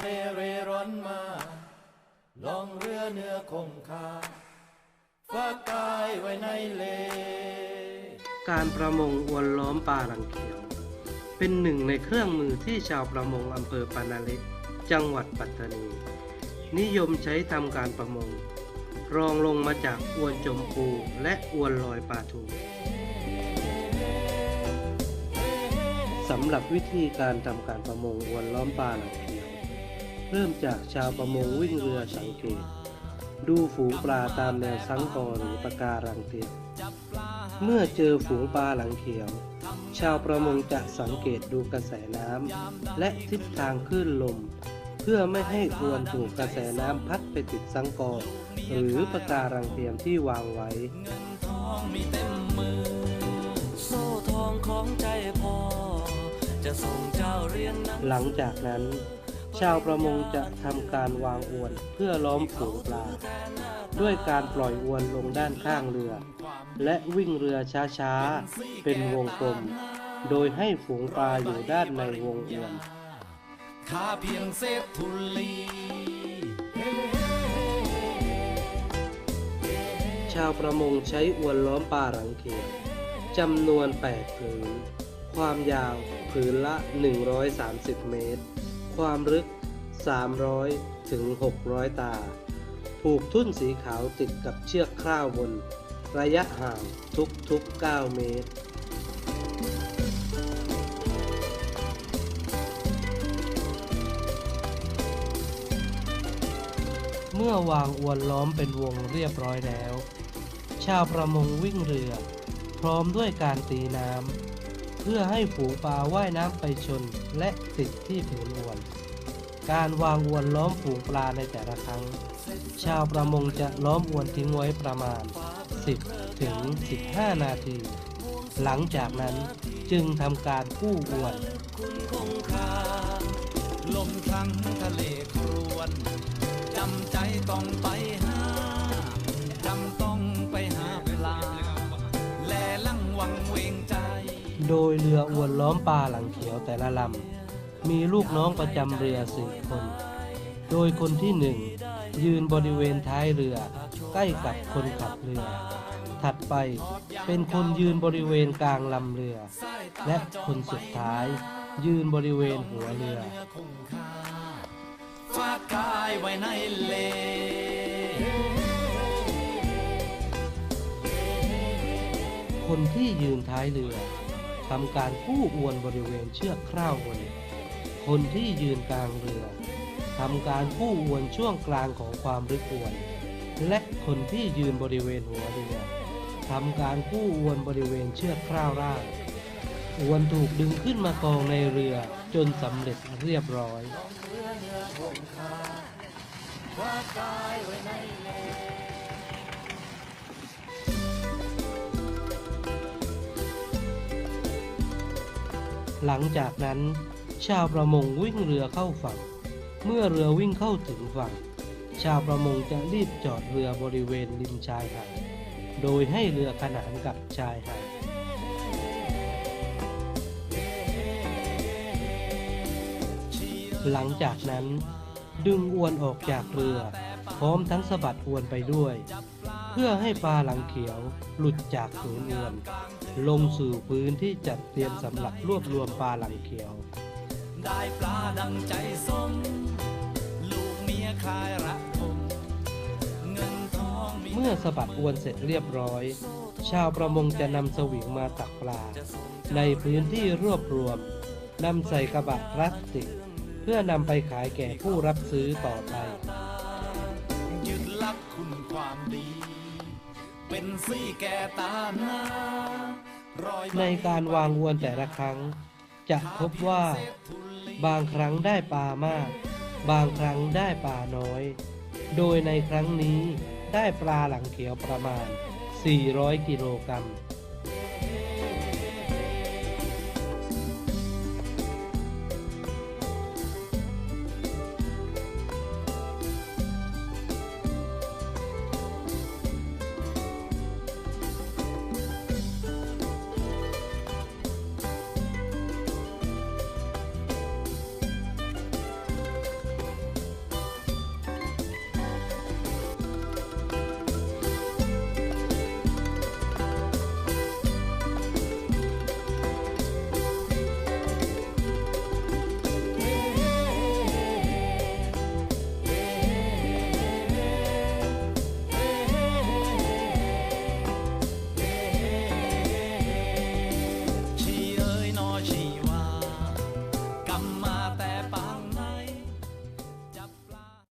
เลเรร่อนมาลองเรือเนื้อคงคาฝากกายไว้ในเลการประมงอวนล้อมปลาลังเขียว เป็นหนึ่งในเครื่องมือที่ชาวประมงอำเภอปานาเล็กจังหวัดปัตตานี นิยมใช้ทำการประมง รองลงมาจากอวนจมปูและอวนลอยปลาทูสำหรับวิธีการทำการประมงอวนล้อมปลาหลัง เขียวเริ่มจากชาวประมงวิ่งเรือสังเกต ดูฝูงปลาตามแนวสังกอหรือปะการังเทียมเมื่อเจอฝูงปลาหลังเขียว ชาวประมงจะสังเกตดูกระแสน้ำและทิศทางคลื่นลม เพื่อไม่ให้อวนถูกกระแสน้ำพัดไปติดสังกอหรือปะการังเทียมที่วางไว้ทองมีเต็มมือโซ่ทองของใจพ่อจะส่งเจ้าเรียนหนังหลังจากนั้น ชาวประมงจะทำการวางอวนเพื่อล้อมฝูงปลา ด้วยการปล่อยอวนลงด้านข้างเรือ และวิ่งเรือช้าๆ เป็นวงกลม โดยให้ฝูงปลาอยู่ด้านในวงอวนข้าเพียงเศษทุลีชาวประมงใช้อวนล้อมปลาหลังเขียวจำนวน 8 ผืน ความยาวผืนละ 130 เมตร ความลึก 300 ถึง 600 ตา ผูกทุ่นสีขาวติดกับเชือกคร่าวบน ระยะห่างทุกๆ 9 เมตรเมื่อวางอวนล้อมเป็นวงเรียบร้อยแล้ว ชาวประมงวิ่งเรือ พร้อมด้วยการตีน้ำ พื่อให้ฝูงปลาว่ายน้ำไปชนและติดที่ผืนอวน การวางอวนล้อมฝูงปลาในแต่ละครั้ง ชาวประมงจะล้อมอวนทิ้งไว้ประมาณ 10 ถึง 15 นาที หลังจากนั้นจึงทำการกู้อวนลมครั้งทะเลครวนจำใจต้องไป โดยเรืออวนล้อมปลาหลังเขียวแต่ละลำ มีลูกน้องประจำเรือสี่คน โดยคนที่หนึ่งยืนบริเวณท้ายเรือ ใกล้กับคนขับเรือ ถัดไปเป็นคนยืนบริเวณกลางลำเรือ และคนสุดท้ายยืนบริเวณหัวเรือคงคาฝากกายไว้ในเลคนที่ยืนท้ายเรือ ทำการกู้อวนบริเวณเชือกคร่าวนคนที่ยืนกลางเรือทำการกู้อวนช่วงกลางของความลึกอวน และคนที่ยืนบริเวณหัวเรือทำการกู้อวนบริเวณเชือกคร่าวล่างอวนถูกดึงขึ้นมากองในเรือจนสำเร็จเรียบร้อย หลังจากนั้น ชาวประมงวิ่งเรือเข้าฝั่ง เมื่อเรือวิ่งเข้าถึงฝั่ง ชาวประมงจะรีบจอดเรือบริเวณริมชายหาด โดยให้เรือขนานกับชายหาดหลังจากนั้น ดึงอวนออกจากเรือ พร้อมทั้งสะบัดอวนไปด้วย เพื่อให้ปลาหลังเขียวหลุดจากผืนอวน ลงสู่พื้นที่จัดเตรียมสำหรับรวบรวมปลาหลังเขียว ได้ปลาดังใจสม ลูกเมียคลายรักผมเงินทองมีเมื่อสะบัดอวนเสร็จเรียบร้อย ชาวประมงจะนำสวิงมาตักปลา ในพื้นที่รวบรวมนำใส่กระบะพลาสติก เพื่อนำไปขายแก่ผู้รับซื้อต่อไป เป็นซี่แก่ตาหน้ารอยในการวางอวนแต่ละครั้ง จะพบว่า บางครั้งได้ปลามาก บางครั้งได้ปลาน้อย โดยในครั้งนี้ได้ปลาหลังเขียวประมาณ 400 กิโลกรัม